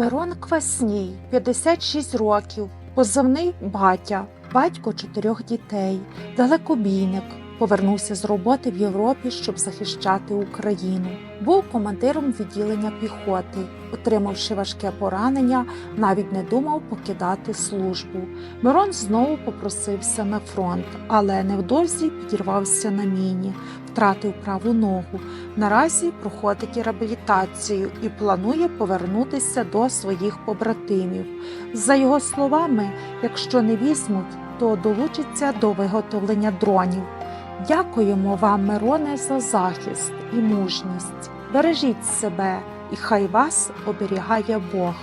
Мирон Квасній, 56 років, позивний батя, батько чотирьох дітей, далекобійник. Повернувся з роботи в Європі, щоб захищати Україну. Був командиром відділення піхоти. Отримавши важке поранення, навіть не думав покидати службу. Мирон знову попросився на фронт, але невдовзі підірвався на міні, втратив праву ногу. Наразі проходить реабілітацію і планує повернутися до своїх побратимів. За його словами, якщо не візьмуть, то долучиться до виготовлення дронів. Дякуємо вам, Мироне, за захист і мужність. Бережіть себе, і хай вас оберігає Бог.